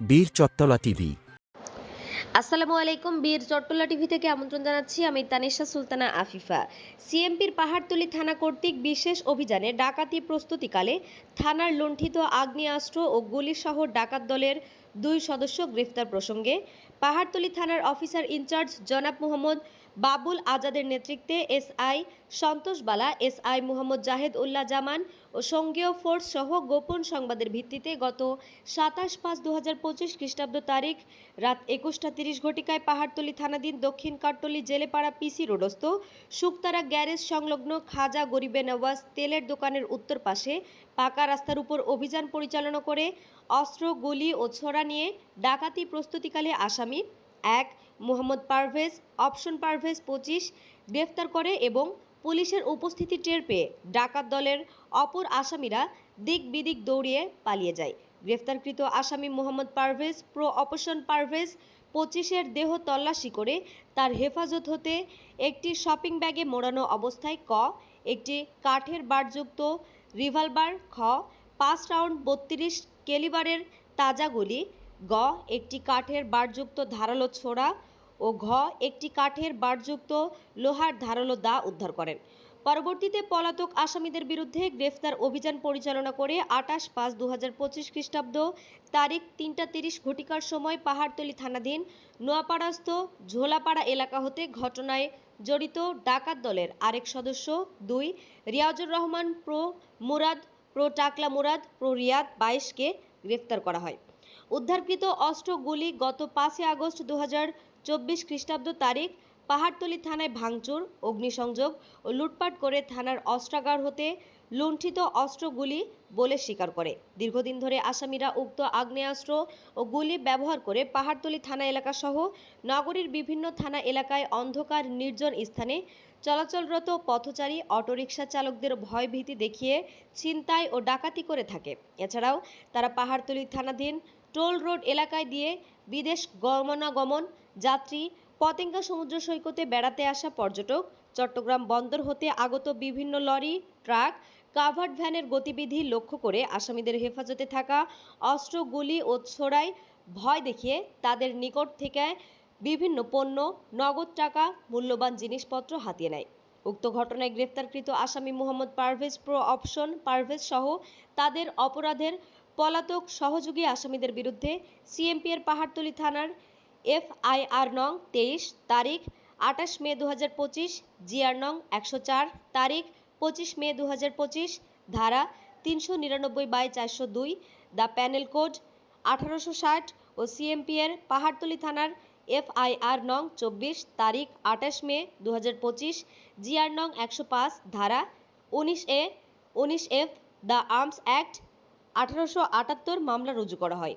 বীর চত্তলা টিভি। আসসালামু আলাইকুম, বীর চট্টলা টিভি থেকে আমন্ত্রণ জানাচ্ছি আমি তানিশা সুলতানা আফিফা। সিএমপির পাহাড়তলী থানা কর্তৃক বিশেষ অভিযানে ডাকাতি প্রস্তুতিকালে থানার লুণ্ঠিত আগ্নেয়াস্ত্র ও গুলিসহ ডাকাত দলের দুই সদস্য গ্রেফতার প্রসঙ্গে পাহাড়তলী থানার অফিসার ইনচার্জ জনাব মোহাম্মদ বাবুল আজাদের নেতৃত্বে এসআই সন্তোষ বালা, এসআই মোহাম্মদ জাহেদ উল্লাহ জামান ও সঙ্গীয় ফোর্স সহ গোপন সংবাদের ভিত্তিতে গত সাতাশ পাঁচ দু হাজার পঁচিশ খ্রিস্টাব্দ তারিখ রাত একুশটা তিরিশ ঘটিকায় পাহাড়তলী থানাধীন দক্ষিণ কাট্টলী জেলেপাড়া পিসি রোডস্থ শুকতারা গ্যারেজ সংলগ্ন খাজা গরিবে নওয়াজ তেলের দোকানের উত্তর পাশে পাকা রাস্তার উপর অভিযান পরিচালনা করে অস্ত্র, গুলি ও ছোড়া নিয়ে ডাকাতি প্রস্তুতিকালে আসামি। এক মোহাম্মদ পারভেজ, অপশন পারভেজ পঁচিশ, গ্রেফতার করে এবং পুলিশের উপস্থিতি টের পেয়ে ডাকাত দলের অপর আসামিরা দিক বিদিক দৌড়িয়ে পালিয়ে যায়। গ্রেফতারকৃত আসামি মোহাম্মদ পারভেজ, প্রো অপশন পারভেজ পঁচিশের দেহ তল্লাশি করে তার হেফাজত হতে একটি শপিং ব্যাগে মোড়ানো অবস্থায় ক, একটি কাঠের বারযুক্ত রিভলভার, খ, পাঁচ রাউন্ড বত্রিশ কেলিবারের তাজা গুলি গ, একটি কাঠের বারযুক্ত ধারালো ছোড়া ও ঘ, একটি কাঠের বারযুক্ত লোহার ধারালো দা উদ্ধার করেন। পরবর্তীতে পলাতক আসামিদের বিরুদ্ধে গ্রেফতার অভিযান পরিচালনা করে আটাশ পাঁচ দু হাজার পঁচিশ খ্রিস্টাব্দ তারিখ তিনটা তিরিশ ঘটিকার সময় পাহাড়তলী থানাধীন নোয়াপাড়াস্থ ঝোলাপাড়া এলাকা হতে ঘটনায় জড়িত ডাকাত দলের আরেক সদস্য, দুই, রিয়াজুর রহমান প্রো মুরাদ, প্রো টাকলা মুরাদ, প্রো রিয়াদ বাইশকে গ্রেফতার করা হয়। উদ্ধারকৃত অস্ত্রগুলি গত পাঁচই আগস্ট দু হাজার চব্বিশ খ্রিস্টাব্দ তারিখ পাহাড়তলী থানায় ভাঙচুর, অগ্নিসংযোগ ও লুটপাট করে থানার অস্ত্রাগার হতে লুণ্ঠিত অস্ত্রগুলি বলে স্বীকার করে। দীর্ঘদিন ধরে আসামিরা উক্ত আগ্নেয়াস্ত্র ও গুলি ব্যবহার করে পাহাড়তলী থানা এলাকা সহ নগরীর বিভিন্ন থানা এলাকায় অন্ধকার, নির্জন স্থানে চলাচলরত পথচারী, অটোরিকশা চালকদের ভয়ভীতি দেখিয়ে ছিনতাই ও ডাকাতি করে থাকে। এছাড়াও তারা পাহাড়তলী থানাধীন টোল রোড এলাকায় দিয়ে বিদেশ গমনাগমন, যাত্রী পতেঙ্গা সমুদ্র সৈকতে বেড়াতে আসা পর্যটক, চট্টগ্রাম বন্দর হতে আগত বিভিন্ন লরি, ট্রাক, কাভার্ড ভ্যানের গতিবিধি লক্ষ্য করে আসামিদের হেফাজতে থাকা অস্ত্র, গুলি ও ছোড়ায় ভয় দেখিয়ে তাদের নিকট থেকে বিভিন্ন পণ্য, নগদ টাকা, মূল্যবান জিনিসপত্র হাতিয়ে নেয়। উক্ত ঘটনায় গ্রেফতারকৃত আসামি মোহাম্মদ পারভেজ প্রো অপশন পারভেজ সহ তাদের অপরাধের পলাতক সহযোগী আসামিদের বিরুদ্ধে সিএমপি এর পাহাড়তলী থানার এফআইআর নং তেইশ, তারিখ আঠাশ মে দু হাজার পঁচিশ জিআর নং একশো চার, তারিখ পঁচিশ মে দু হাজার পঁচিশ, ধারা তিনশো নিরানব্বই বাই চারশো দুই, দ্য প্যানেল কোড আঠারোশো ষাট ও সিএমপি এর পাহাড়তলী থানার এফআইআর নং চব্বিশ, তারিখ আঠাশ মে দু হাজার পঁচিশ জিআর নং একশো পাঁচ, ধারা উনিশ এ, উনিশ এফ, দ্য আর্মস অ্যাক্ট আঠারোশো আটাত্তর মামলা রুজু করা হয়।